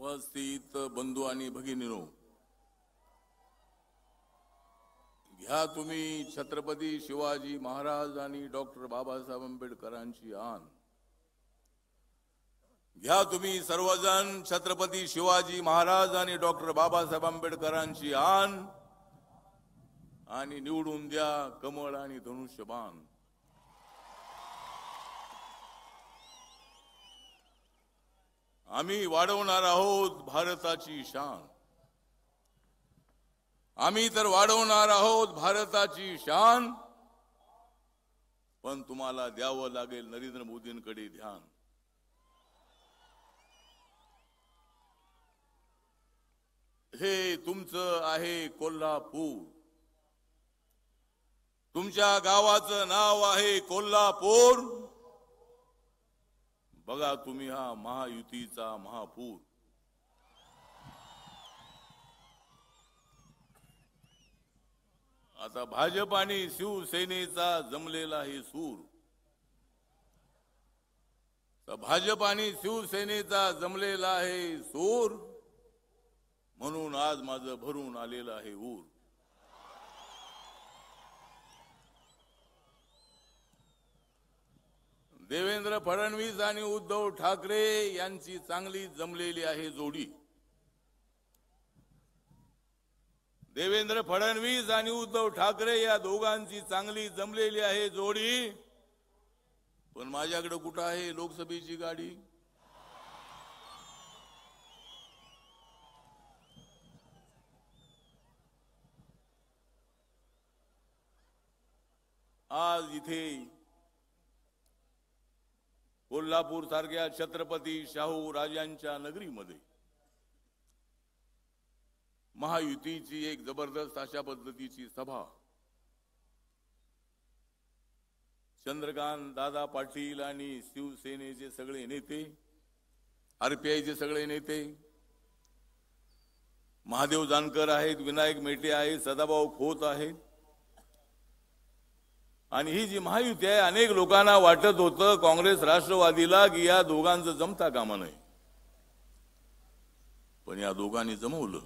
उपस्थित बंधू आणि भगिनीनो घ्या तुम्ही छत्रपती शिवाजी महाराज आणि डॉक्टर बाबासाहेब आंबेडकरांची आण घ्या तुम्ही सर्वजण छत्रपती शिवाजी महाराज आणि डॉक्टर बाबासाहेब आंबेडकरांची आण आणि निवडून द्या कमळ आणि धनुष्यबाण. आम्ही वाढवणार आहोत भारताची शान. आम्ही तर वाढवणार आहोत भारताची शान. पण तुम्हाला द्यावं लागेल नरेंद्र मोदींकडे ध्यान. हे तुमचं आहे कोल्हापूर. तुमच्या गावाचं नाव आहे कोल्हापूर. बघा तुम्ही हा महायुतीचा महापूर. आता भाजप आणि शिवसेनेचा जमलेला हे सूर. तर भाजप आणि शिवसेनेचा जमलेला आहे सूर म्हणून आज माझं भरून आलेलं आहे ऊर. देवेंद्र फडणवीस आणि उद्धव ठाकरे यांची चांगली जमलेली आहे जोडी. देवेंद्र फडणवीस आणि उद्धव ठाकरे या दोघांची चांगली जमलेली आहे जोडी. पण माझ्याकडे कुठं आहे लोकसभेची गाडी? आज इथे कोल्हापूर सारख्या छत्रपती शाहू राजांच्या नगरीमध्ये. महायुतीची एक जबरदस्त अशा पद्धतीची सभा. चंद्रकांत दादा पाटील आणि शिवसेनेचे सगळे नेते आरपीआयचे सगळे नेते महादेव जानकर आहेत विनायक मेटे आहेत सदाभाऊ खोत आहेत. आणि ही जी महायुती आहे अनेक लोकांना वाटत होतं काँग्रेस राष्ट्रवादीला की या दोघांचं जमता कामा नये. पण या दोघांनी जमवलं.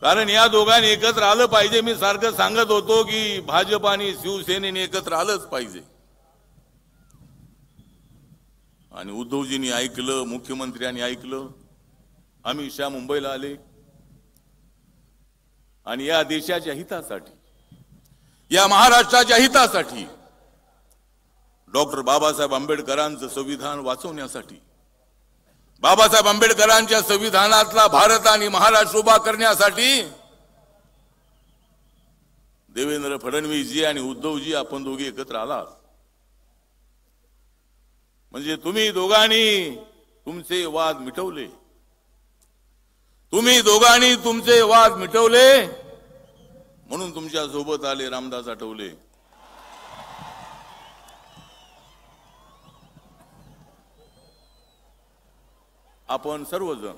कारण या दोघांनी एकत्र आलं पाहिजे. मी सारखं सांगत होतो की भाजप आणि शिवसेनेने एकत्र आलंच पाहिजे. आणि उद्धवजींनी ऐकलं मुख्यमंत्र्यांनी ऐकलं. अमित शहा मुंबईला आले. आणि या देशाच्या हितासाठी. या महाराष्ट्राच्या हितासाठी. डॉक्टर बाबासाहेब आंबेडकरांचं संविधान वाचवण्यासाठी. बाबासाहेब आंबेडकरांच्या संविधानातला भारत आणि महाराष्ट्र उभा करण्यासाठी देवेंद्र फडणवीसजी आणि उद्धवजी आपण दोघे एकत्र आलात. म्हणजे तुम्ही दोघांनी तुमचे वाद मिटवले. तुम्ही दोघांनी तुमचे वाद मिटवले म्हणून तुमच्यासोबत आले रामदास आठवले. आपण सर्वजण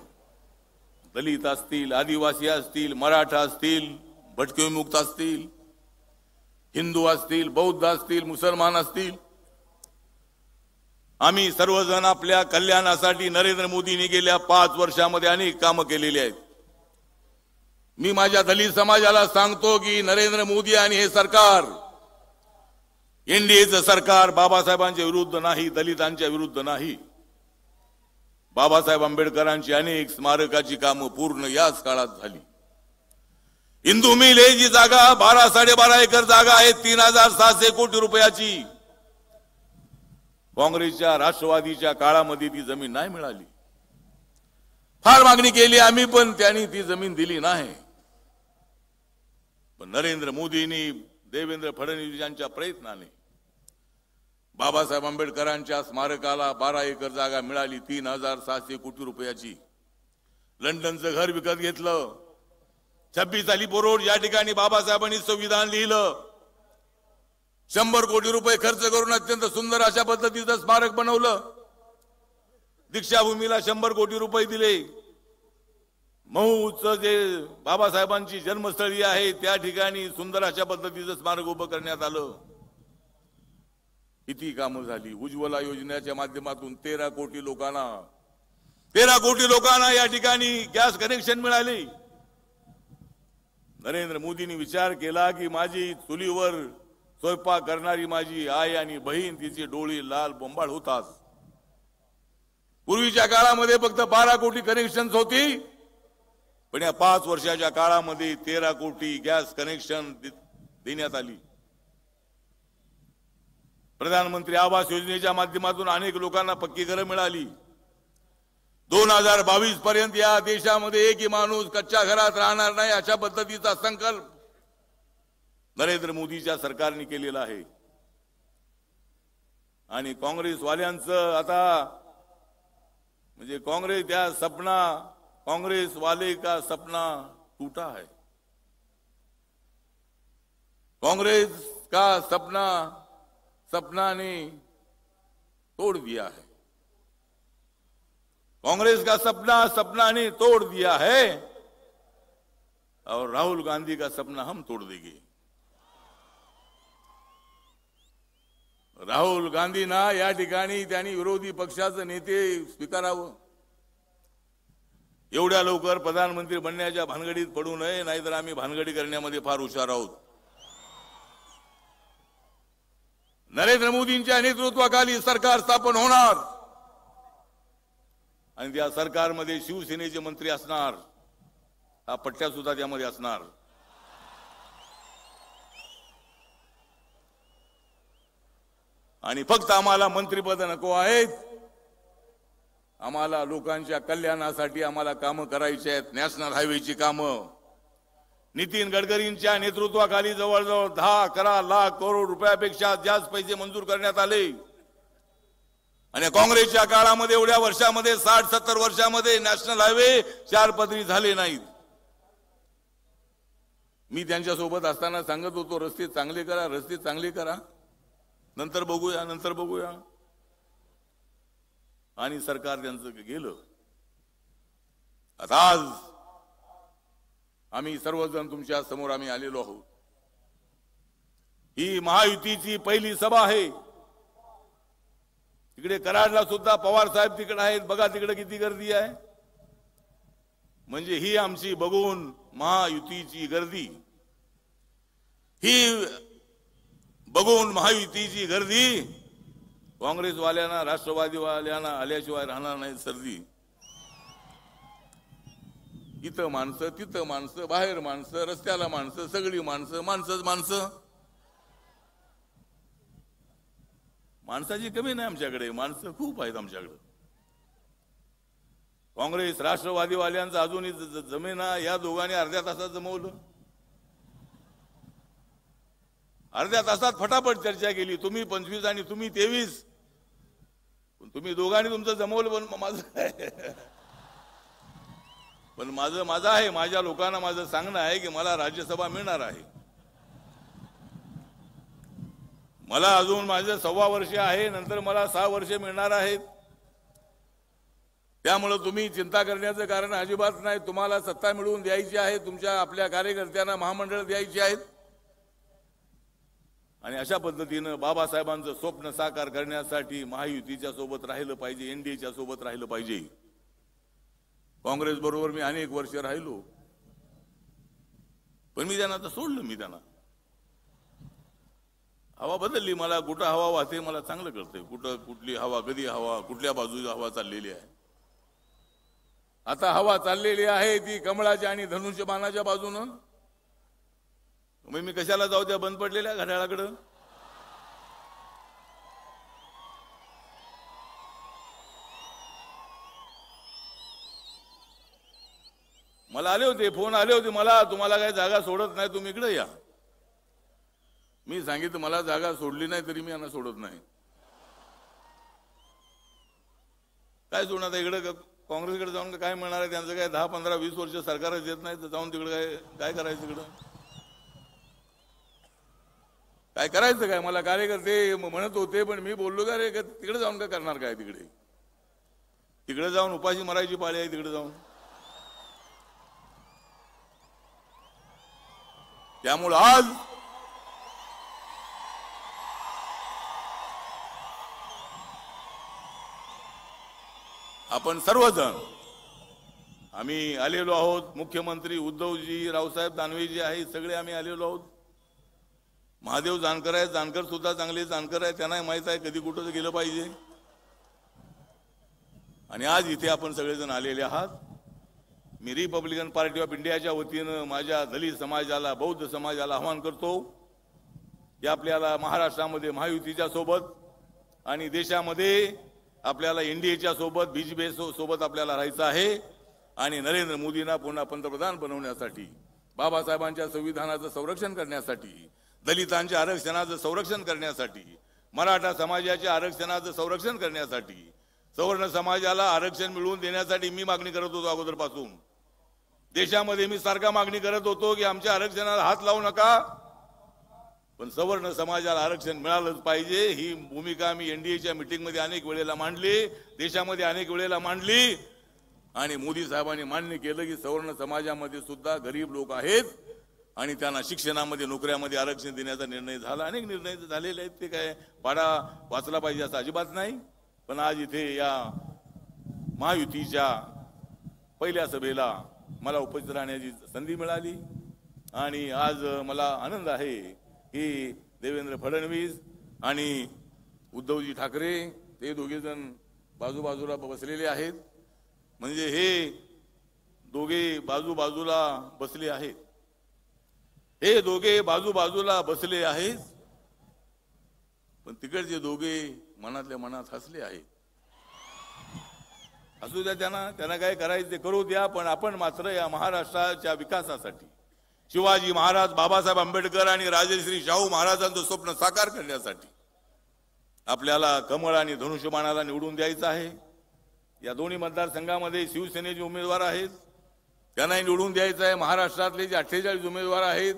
दलित असतील आदिवासी असतील मराठा असतील भटके विमुक्त असतील हिंदू असतील बौद्ध असतील मुसलमान असतील आम्ही सर्वजण आपल्या कल्याणासाठी नरेंद्र मोदींनी गेल्या पाच वर्षामध्ये अनेक कामं केलेली आहेत. मी माझ्या दलित समाजाला सांगतो की नरेंद्र मोदी आणि हे सरकार एनडीएचं सरकार बाबासाहेबांच्या विरुद्ध नाही दलितांच्या विरुद्ध नाही. बाबासाहेब आंबेडकरांची अनेक स्मारकाची कामं पूर्ण याच काळात झाली. हिंदू मिल हे जी जागा बारा साडेबारा एकर जागा आहे तीन हजार सहाशे कोटी रुपयाची. काँग्रेसच्या राष्ट्रवादीच्या काळामध्ये ती जमीन नाही मिळाली. फार मागणी केली आम्ही पण त्यांनी ती जमीन दिली नाही. पण नरेंद्र मोदींनी देवेंद्र फडणवीस यांच्या प्रयत्नाने बाबासाहेब आंबेडकरांच्या स्मारकाला बारा एकर जागा मिळाली तीन हजार सहाशे कोटी रुपयाची. लंडनचं घर विकत घेतलं. छब्बीस अलीपूर रोड या ठिकाणी बाबासाहेबांनी संविधान लिहिलं. शंभर कोटी रुपये खर्च करून अत्यंत सुंदर अशा पद्धतीचं स्मारक बनवलं. दीक्षाभूमीला शंभर कोटी रुपये दिले. महूच जे बाबासाहेबांची जन्मस्थळी आहे त्या ठिकाणी सुंदर अशा पद्धतीचं स्मारक उभं करण्यात आलं. किती कामं झाली. उज्ज्वला योजनेच्या माध्यमातून तेरा कोटी लोकांना तेरा कोटी लोकांना या ठिकाणी गॅस कनेक्शन मिळाले. नरेंद्र मोदींनी विचार केला की माझी चुलीवर स्वयंपाक करणारी माझी आई आणि बहीण तिची डोळी लाल बोंबाळ होताच पूर्वीच्या काळामध्ये फक्त बारा कोटी कनेक्शन होती. पण या पाच वर्षाच्या काळामध्ये तेरा कोटी गॅस कनेक्शन देण्यात आली. प्रधानमंत्री आवास योजनेच्या माध्यमातून अनेक लोकांना पक्की घरं मिळाली. दोन हजार बावीस पर्यंत या देशामध्ये एकही माणूस कच्च्या घरात राहणार नाही अशा पद्धतीचा संकल्प नरेंद्र मोदी मोदीच्या सरकारने केलेला आहे. आणि काँग्रेसवाल्यांचं आता, म्हणजे काँग्रेस या सपना काँग्रेस वाले का सपना टूटा है कांग्रेस का सपना सपना ने तोड़ दिया है कांग्रेस का सपना सपना ने तोड़ दिया है और राहुल गांधी का सपना हम तोड़ देंगे. राहुल गांधींना या ठिकाणी त्यांनी विरोधी पक्षाचं नेते स्वीकारावं. एवढ्या लवकर प्रधानमंत्री बनण्याच्या भानगडीत पडू नये नाहीतर आम्ही भानगडी करण्यामध्ये फार हुशार आहोत. नरेंद्र मोदींच्या नेतृत्वाखाली सरकार स्थापन होणार. आणि त्या सरकारमध्ये शिवसेनेचे मंत्री असणार. हा पट्ट्या सुद्धा त्यामध्ये असणार. आणि फक्त आम्हाला मंत्रीपद नको आहेत. आम्हाला लोकांच्या कल्याणासाठी आम्हाला कामं करायची आहेत नॅशनल हायवेची कामं. नितीन गडकरींच्या नेतृत्वाखाली जवळजवळ दहा अकरा लाख करोड रुपयापेक्षा जास्त पैसे मंजूर करण्यात आले. आणि काँग्रेसच्या काळामध्ये एवढ्या वर्षामध्ये साठ सत्तर वर्षामध्ये नॅशनल हायवे चार पदरी झाले नाहीत. मी त्यांच्यासोबत असताना सांगत होतो रस्ते चांगले करा रस्ते चांगले करा. नंतर बघूया नंतर बघूया. आणि सरकार त्यांचं गेलं. आता आज आम्ही सर्वजण तुमच्यासमोर आम्ही आलेलो आहोत. ही महायुतीची पहिली सभा आहे. तिकडे कराडला सुद्धा पवार साहेब तिकडे आहेत. बघा तिकडे किती गर्दी आहे. म्हणजे ही आमची बघून महायुतीची गर्दी. ही बघून महायुतीची गर्दी. काँग्रेसवाल्यांना राष्ट्रवादीवाल्यांना आल्याशिवाय राहणार नाही सर्दी. इथं माणसं तिथं माणसं बाहेर माणसं रस्त्याला माणसं सगळी माणसं माणसंच माणसं. माणसाची कमी नाही आमच्याकडे माणसं खूप आहेत आमच्याकडे. काँग्रेस राष्ट्रवादीवाल्यांचं अजूनही जमेना या दोघांनी अर्ध्या तासात जमवलं. अर्ध्या तासात फटाफट चर्चा केली. तुम्ही पंचवीस आणि तुम्ही तेवीस. पण तुम्ही दोघांनी तुमचं जमवलं पण माझं पण माझं माझं आहे. माझ्या लोकांना माझं सांगणं आहे की मला राज्यसभा मिळणार आहे. मला अजून माझं सव्वा वर्ष आहे. नंतर मला सहा वर्ष मिळणार आहेत. त्यामुळं तुम्ही चिंता करण्याचं कारण अजिबात नाही. तुम्हाला सत्ता मिळवून द्यायची आहे. तुमच्या आपल्या कार्यकर्त्यांना महामंडळ द्यायची आहेत. आणि अशा पद्धतीनं बाबासाहेबांचं स्वप्न साकार करण्यासाठी महायुतीच्या सोबत राहिलं पाहिजे एनडीएच्या सोबत राहिलं पाहिजे. काँग्रेस बरोबर मी अनेक वर्ष राहिलो. पण मी त्यांना आता सोडलं मी त्यांना. हवा बदलली मला कुठं हवा वाहते मला चांगलं कळतंय. कुठं कुठली हवा कधी हवा कुठल्या बाजूची हवा चाललेली आहे. आता हवा चाललेली आहे ती कमळाच्या आणि धनुष्यबाणाच्या बाजूनं. मग मी कशाला जाऊ त्या बंद पडलेल्या घड्याळाकडं? मला आले होते फोन आले होते मला तुम्हाला काही जागा सोडत नाही तुम्ही इकडे या. मी सांगितलं मला जागा सोडली नाही तरी मी यांना सोडत नाही. काय सोडणार इकडे? काँग्रेसकडे जाऊन काय मिळणार आहे? त्यांचं काय दहा पंधरा वीस वर्ष सरकारच येत नाही तर जाऊन तिकडे काय काय करायचं तिकडं काय करायचं काय? मला कार्यकर्ते म्हणत होते पण मी बोललो का रे का तिकडे जाऊन काय करणार काय तिकडे? तिकडे जाऊन उपाशी मरायची पाळी आहे तिकडे जाऊन. त्यामुळं आज आपण सर्वजण आम्ही आलेलो आहोत. मुख्यमंत्री उद्धवजी रावसाहेब दानवेजी आहे सगळे आम्ही आलेलो आहोत. महादेव जानकर आहे जानकर सुद्धा चांगले जानकर आहे त्यांना माहीत आहे कधी कुठं गेलं पाहिजे. आणि आज इथे आपण सगळेजण आलेले आहात. मी रिपब्लिकन पार्टी ऑफ इंडियाच्या वतीनं माझ्या दलित समाजाला बौद्ध समाजाला आवाहन करतो. की आपल्याला महाराष्ट्रामध्ये महायुतीच्या सोबत आणि देशामध्ये आपल्याला एनडीएच्या सोबत बीजेपी सोबत आपल्याला राहायचं आहे. आणि नरेंद्र मोदींना पुन्हा पंतप्रधान बनवण्यासाठी बाबासाहेबांच्या संविधानाचं संरक्षण करण्यासाठी दलितांच्या आरक्षणाचं संरक्षण करण्यासाठी मराठा समाजाच्या आरक्षणाचं संरक्षण करण्यासाठी सवर्ण समाजाला आरक्षण मिळवून देण्यासाठी मी मागणी करत होतो अगोदरपासून. देशामध्ये मी सारखा मागणी करत होतो की आमच्या आरक्षणाला हात लावू नका. पण सवर्ण समाजाला आरक्षण मिळालंच पाहिजे ही भूमिका मी एनडीएच्या मिटिंगमध्ये अनेक वेळेला मांडली देशामध्ये अनेक वेळेला मांडली. आणि मोदी साहेबांनी मान्य केलं की सवर्ण समाजामध्ये सुद्धा गरीब लोक आहेत. आणि त्यांना शिक्षणामध्ये नोकऱ्यामध्ये आरक्षण देण्याचा निर्णय झाला. अनेक निर्णय झालेले आहेत. ते काय पाडा वाचला पाहिजे असं अजिबात नाही. पण आज इथे या महायुतीच्या पहिल्या सभेला मला उपस्थित राहण्याची संधी मिळाली. आणि आज मला आनंद आहे की देवेंद्र फडणवीस आणि उद्धवजी ठाकरे ते दोघेजण बाजूबाजूला बसलेले आहेत. म्हणजे हे दोघे बाजूबाजूला बसले आहेत. हे दोघे बाजूबाजूला बसले आहेत. पण तिकडचे दोघे मनातल्या मनात हसले आहेत. असू द्या त्यांना त्यांना काय करायचं ते करू द्या पण आपण मात्र या महाराष्ट्राच्या विकासासाठी शिवाजी महाराज बाबासाहेब आंबेडकर आणि राजश्री शाहू महाराजांचं स्वप्न साकार करण्यासाठी आपल्याला कमळ आणि धनुष्यबाणाला निवडून द्यायचं आहे. या दोन्ही मतदारसंघामध्ये शिवसेनेचे उमेदवार आहेत. त्यांनाही निवडून द्यायचं आहे. महाराष्ट्रातले जे अठ्ठेचाळीस उमेदवार आहेत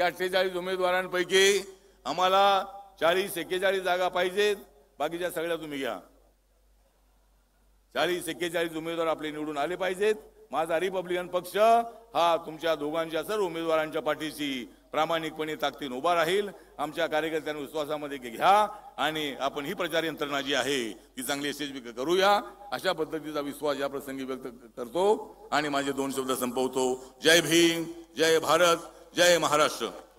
त्या अठ्ठेचाळीस उमेदवारांपैकी आम्हाला चाळीस एक्केचाळीस जागा पाहिजेत. बाकीच्या सगळ्या तुम्ही घ्या. चाळीस एक्केचाळीस उमेदवार आपले निवडून आले पाहिजेत. माझा रिपब्लिकन पक्ष हा तुमच्या दोघांच्या सर्व उमेदवारांच्या पाठीशी प्रामाणिकपणे ताकदीन उभा राहील. आमच्या कार्यकर्त्यांना विश्वासामध्ये घ्या आणि आपण ही प्रचार यंत्रणा जी आहे ती चांगली यशस्वी करूया. अशा पद्धतीचा विश्वास या प्रसंगी व्यक्त करतो. आणि माझे दोन शब्द संपवतो. जय भीम जय भारत. जय महाराष्ट्र.